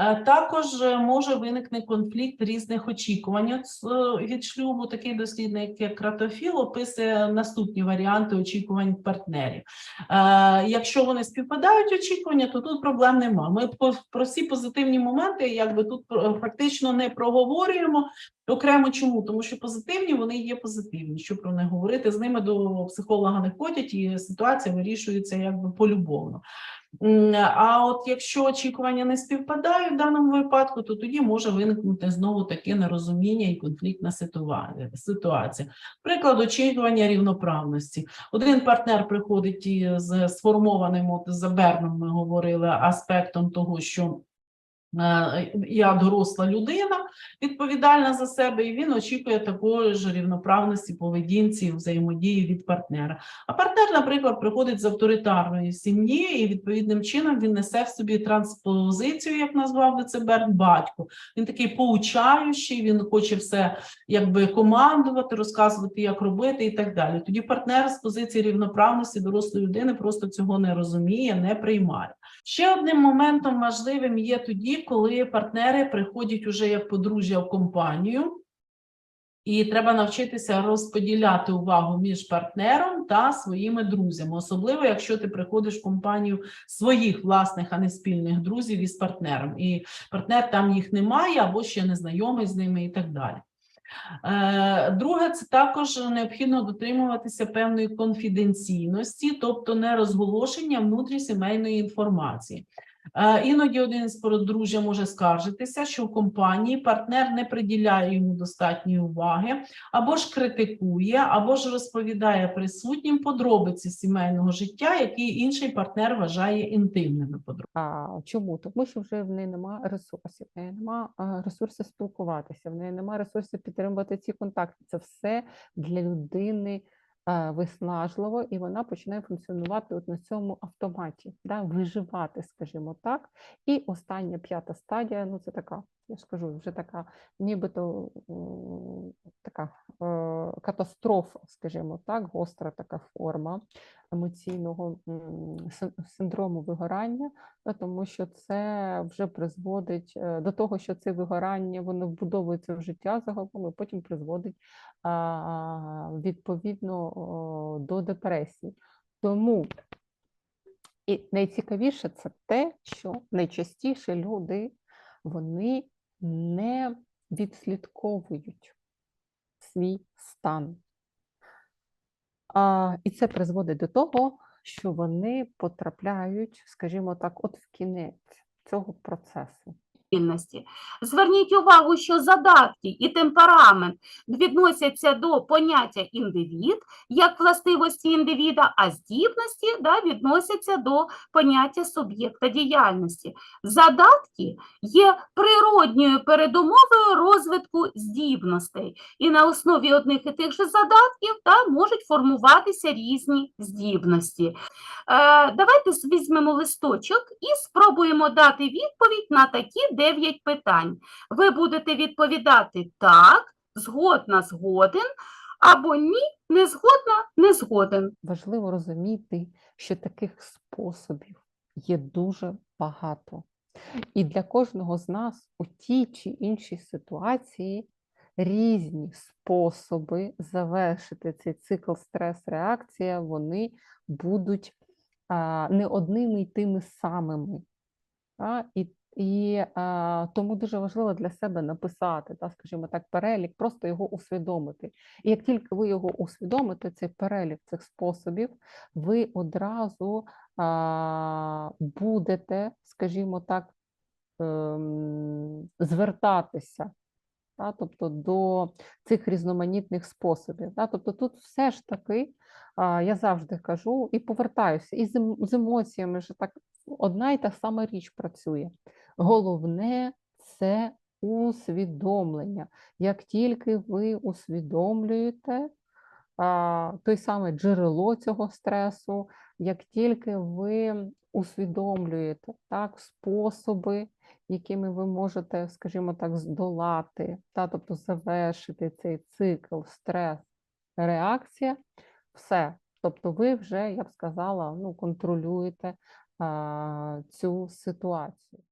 Е, Також е, може виникне конфлікт різних очікувань е, від шлюбу. Такий дослідник, як Кратофіл, описує наступні варіанти очікувань партнерів. Якщо вони співпадають очікування, то тут проблем нема. Ми про всі позитивні моменти, якби тут фактично не проговорюємо. Окремо чому? Тому що позитивні вони є позитивні. Що про них говорити? З ними до психолога не ходять, і ситуація вирішується якби полюбовно. А от якщо очікування не співпадають в даному випадку, то тоді може виникнути знову таке нерозуміння і конфліктна ситуація. Приклад очікування рівноправності. Один партнер приходить із сформованим, от за Берном ми говорили, аспектом того, що я доросла людина, відповідальна за себе, і він очікує такої ж рівноправності поведінці, взаємодії від партнера. А партнер, наприклад, приходить з авторитарної сім'ї, і відповідним чином він несе в собі транспозицію, як назвав би це Берн, батько. Він такий поучаючий, він хоче все якби командувати, розказувати, як робити, і так далі. Тоді партнер з позиції рівноправності дорослої людини просто цього не розуміє, не приймає. Ще одним моментом важливим є тоді, коли партнери приходять уже як подружжя в компанію. І треба навчитися розподіляти увагу між партнером та своїми друзями, особливо якщо ти приходиш в компанію своїх власних, а не спільних друзів із партнером, і партнер там їх немає або ще не знайомий з ними, і так далі. Е, Друге, це також необхідно дотримуватися певної конфіденційності, тобто не розголошення внутрісімейної інформації. Е, Іноді один із подружжя може скаржитися, що в компанії партнер не приділяє йому достатньої уваги, або ж критикує, або ж розповідає присутнім подробиці сімейного життя, які інший партнер вважає інтимними подробицями. А чому? Тому що вже в неї немає ресурсів, в неї немає ресурсів спілкуватися, в неї немає ресурсів підтримувати ці контакти. Це все для людини виснажливо, і вона починає функціонувати от на цьому автоматі, да, виживати, скажімо так. І остання п'ята стадія, ну це така, я ж кажу, вже така, нібито така е, катастрофа, скажімо так, гостра така форма емоційного синдрому вигорання, тому що це вже призводить е, до того, що це вигорання воно вбудовується в життя загалом, і потім призводить відповідно до депресії. Тому і найцікавіше це те, що найчастіше люди вони не відслідковують свій стан. А, і це призводить до того, що вони потрапляють, скажімо так, от в кінець цього процесу. Зверніть увагу, що задатки і темперамент відносяться до поняття індивід як властивості індивіда, а здібності да, відносяться до поняття суб'єкта діяльності. Задатки є природньою передумовою розвитку здібностей, і на основі одних і тих же задатків да, можуть формуватися різні здібності. Е, давайте візьмемо листочок і спробуємо дати відповідь на такі 9 питань. Ви будете відповідати так, згодна, згоден, або ні, не згодна, не згоден. Важливо розуміти, що таких способів є дуже багато. І для кожного з нас у тій чи іншій ситуації різні способи завершити цей цикл стрес-реакція, вони будуть не одними й тими самими. І і тому дуже важливо для себе написати, та, скажімо так, перелік, просто його усвідомити. І як тільки ви його усвідомите, цей перелік цих способів, ви одразу будете, скажімо так, ем, звертатися. Та, тобто до цих різноманітних способів. Та, тобто тут все ж таки, я завжди кажу і повертаюся, і з, ем- емоціями ж так одна і та сама річ працює. Головне це усвідомлення. Як тільки ви усвідомлюєте той саме джерело цього стресу, як тільки ви усвідомлюєте так, способи, якими ви можете, скажімо так, здолати, та, тобто завершити цей цикл стрес, реакція, все. Тобто ви вже, я б сказала, ну, контролюєте а, цю ситуацію.